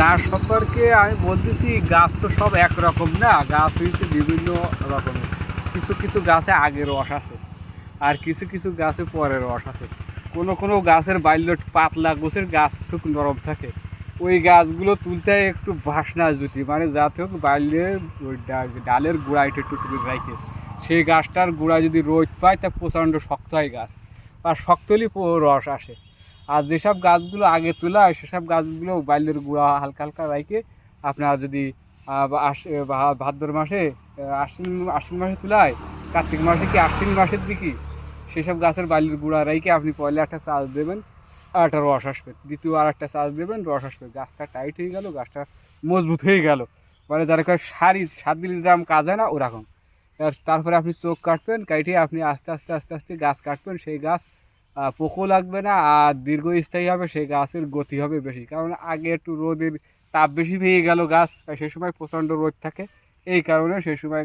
গাছ সম্পর্কে আমি বলতেছি, গাছ তো সব একরকম না? গাছ হয়েছে বিভিন্ন রকমের। কিছু কিছু গাছে আগে রস আছে, আর কিছু কিছু গাছে পরে রস আছে। কোনো কোনো গাছের বাল্য পাতলা গোছের গাছ খুব নরম থাকে। ওই গাছগুলো তুলতে একটু বাসনা জুটি মানে যাতে হোক বাল্যে ওই ডা- ডালের গোড়ায় একটু তুলে রাখে সেই গাছটার গোড়া যদি রোদ পায়, তা প্রচণ্ড শক্ত হয় গাছ, আর শক্ত হলেই প- রস আসে। আর যেসব গাছগুলো আগে তোলা হয় সেসব গাছগুলো বাল্যের গুঁড়া হালকা হালকা রাইকে আপনার যদি ভাদ্র মাসে আশ্বিন আশ্বিন মাসে তোলা হয় কার্তিক মাসে কি আশ্বিন মাসের দিকে? সেসব গাছের বাল্যের গুঁড়া রাইকে আপনি পয়লা একটা চাষ দেবেন আর একটা রস আসবে। দ্বিতীয় আর একটা চাষ দেবেন, রস আসবে। গাছটা টাইট হয়ে গেল, গাছটা মজবুত হয়ে গেল। মানে যারা সারি সাত দিন যেরকম কাজ হয় না, ওরকম। তারপরে আপনি চোখ কাটবেন কাটিয়ে আপনি আস্তে আস্তে আস্তে আস্তে গাছ কাটবেন। সেই গাছ পোকও লাগবে না আর দীর্ঘস্থায়ী হবে, সেই গাছের গতি হবে বেশি। কারণ আগে একটু রোদের তাপ বেশি পেয়ে গেল গাছ সেই সময় প্রচণ্ড রোদ থাকে। এই কারণে সেই সময়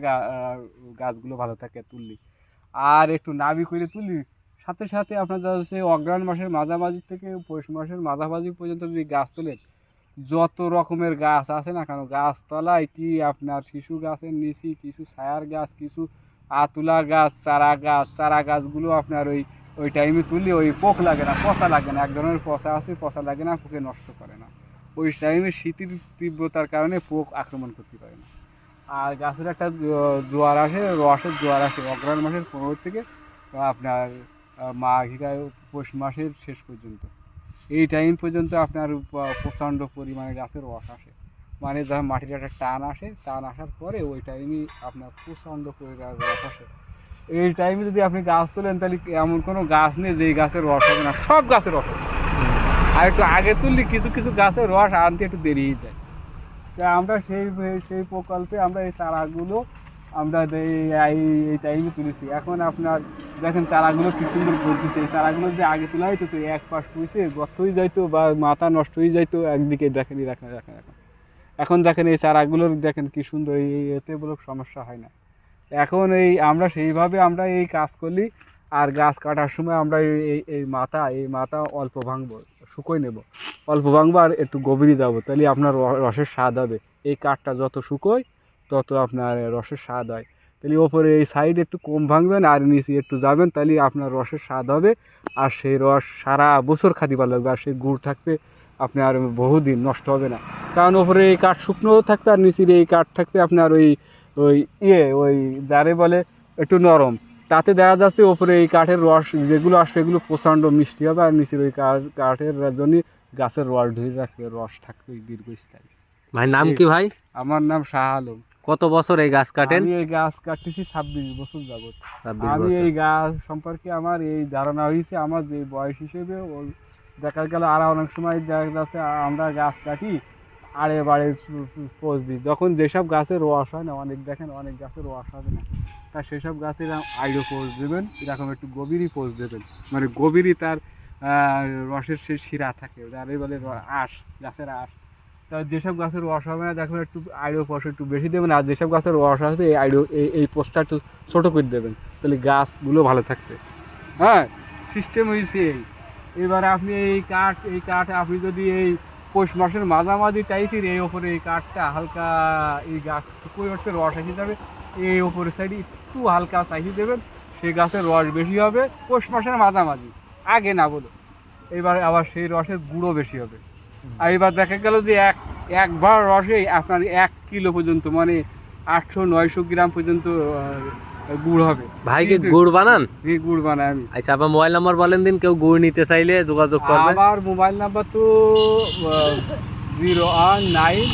গাছগুলো ভালো থাকে তুললি। আর একটু নাবি করে তুললি সাথে সাথে আপনার হচ্ছে অগ্রায়ণ মাসের মাঝামাঝি থেকে পৌষ মাসের মাঝামাঝি পর্যন্ত যদি গাছ তোলেন যত রকমের গাছ আছে না কেন, গাছতলায় কি আপনার শিশু গাছের নিচি, কিছু ছায়ার গাছ, কিছু আতুলা গাছ, চারা গাছ, চারা গাছগুলো আপনার ওই ওই টাইমে তুললে ওই পোক লাগে না, পচা লাগে না, এক ধরনের পচা আছে, পচা লাগে না, পোকে নষ্ট করে না। ওই টাইমে শীতের তীব্রতার কারণে পোক আক্রমণ করতে পারে না। আর গাছের একটা জোয়ার আসে, রসের জোয়ার আসে অগ্রহণ মাসের পনেরো থেকে আপনার মাঘিকায় পৌষ মাসের শেষ পর্যন্ত। এই টাইম পর্যন্ত আপনার প্রচণ্ড পরিমাণে গাছের রস আসে। মানে যখন মাটির একটা টান আসে, টান আসার পরে ওই টাইমে আপনার প্রচণ্ড পরিমাণে রস আসে। এই টাইমে যদি আপনি গাছ তোলেন, তাহলে এমন কোনো গাছ নেই যেই গাছের রস হবে না? সব গাছের রস। আর একটু আগে তুললে, কিছু কিছু গাছের রস আনতে একটু দেরিয়ে যায়। তা আমরা সেই সেই প্রকল্পে আমরা এই চারাগুলো, আমরা এই- এই টাইমে তুলেছি। এখন আপনার দেখেন চারাগুলো কি সুন্দর করতেছে এই চারাগুলো যে আগে তোলা হয়তো তো, এক পাশ পুষে গর্ত হয়ে যাইতো বা মাথা নষ্ট হয়ে যাইতো, একদিকে দেখেন দেখেন এখন দেখেন এই চারাগুলোর দেখেন কি সুন্দর, এই এতে বলে সমস্যা হয় না। এখন এই আমরা সেইভাবে আমরা এই কাজ করলি আর গাছ কাটার সময় আমরা এই, এই- মাথা, এই মাথা অল্প ভাঙবো শুকোই নেব। অল্প ভাঙবো আর একটু গভীরে যাব, তাহলে আপনার রসের স্বাদ হবে। এই কাঠটা যত শুকোয়, তত আপনার রসের স্বাদ হয়। তাহলে ওপরে এই সাইড একটু কম ভাঙবেন আর নিচে একটু যাবেন, তাহলে আপনার রসের স্বাদ হবে। আর সেই রস সারা বছর খাতি ভালো লাগবে, আর সেই গুড় থাকবে আপনার বহুদিন নষ্ট হবে না। কারণ ওপরে এই কাঠ শুকনো থাকবে আর নিচের এই কাঠ থাকবে আপনার ওই ওই ইয়ে ওই যারে বলে একটু নরম। তাতে দেখা যাচ্ছে ওপরে এই কাঠের রস যেগুলো আসবে এগুলো প্রচণ্ড মিষ্টি হবে আর নিচের ওই কাঠ- কাঠের জন্য গাছের রস ধরে রাখবে রস থাকবে দীর্ঘস্থায়ী। ভাই নাম কি ভাই? আমার নাম শাহ আলম। কত বছর এই গাছ কাটেন? আমি এই গাছ কাটতেছি ছাব্বিশ বছর যাবত আমি এই গাছ সম্পর্কে আমার এই ধারণা হয়েছে আমার যে বয়স হিসেবে ওই দেখা গেল আর অনেক সময় দেখা যাচ্ছে আমরা গাছ কাটি আড়ে বাড়ে পোজ দিই। যখন যেসব গাছের রস হয় না, অনেক দেখেন, অনেক গাছের রস হবে না। তা সেসব গাছের আইডো পোজ দেবেন, এরকম একটু গভীরই পোজ দেবেন। মানে গভীরই তার রসের সে শিরা থাকে যারে বলে আঁশ, গাছের আঁশ। তা যেসব গাছের রস হবে না, দেখুন একটু আইডো পোষ একটু বেশি দেবেন, আর যেসব গাছের রস আসবে, এই আইডো, এই এই পোস্টটা একটু ছোটো করে দেবেন, তাহলে গাছগুলো ভালো থাকবে। হ্যাঁ সিস্টেম হয়েছে এই। এবারে আপনি এই কাঠ এই কাঠ আপনি যদি এই পৌষ মাসের মাঝামাঝি টাইপের এই ওপরে এই কাঠটা হালকা এই গাছ শুকিয়ে উঠতে রস এসে যাবে। এই ওপরের সাইডে একটু হালকা চাইয়ে দেবেন সেই গাছের রস বেশি হবে পৌষ মাসের মাঝামাঝি। আগে না বলো এবার আবার সেই রসের গুঁড়ো বেশি হবে। আর এবার দেখা গেল যে এক একবার রসে আপনার এক কিলো পর্যন্ত মানে আটশো নয়শো গ্রাম পর্যন্ত গুড় হবে। ভাই কি গুড় বানান? গুড় বানাই আমি। আচ্ছা আপনার মোবাইল নাম্বার বলেন দিন কেউ গুড় নিতে চাইলে যোগাযোগ করবে। আমার মোবাইল নাম্বার তো জিরো ওয়ান নাইন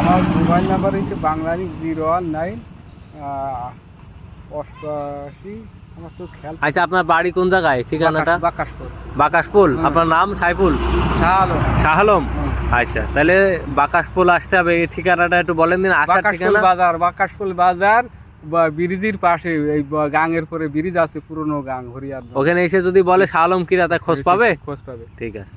আমার মোবাইল নাম্বার হচ্ছে বাংলারি জিরো ওয়ান নাইন অষ্টআশি আচ্ছা আপনার বাড়ি কোন জায়গায়? ঠিকানাটা? বাকাশপুর। বাকাশপুল। আপনার নাম সাইফুল? শাহ আলম। শাহ আলম। হুম। আচ্ছা তাহলে বাকাশপুল আসতে হবে এই ঠিকানাটা একটু বলেন দিন আসার ঠিকানা। বাজার বাকাশফুল বাজার বা ব্রিজের পাশে এই গাঙের পরে ব্রিজ আছে পুরনো গাং হরিয়ার ওখানে এসে যদি বলে শালম আলম কিরা তা খোঁজ পাবে? খোঁজ পাবে। ঠিক আছে।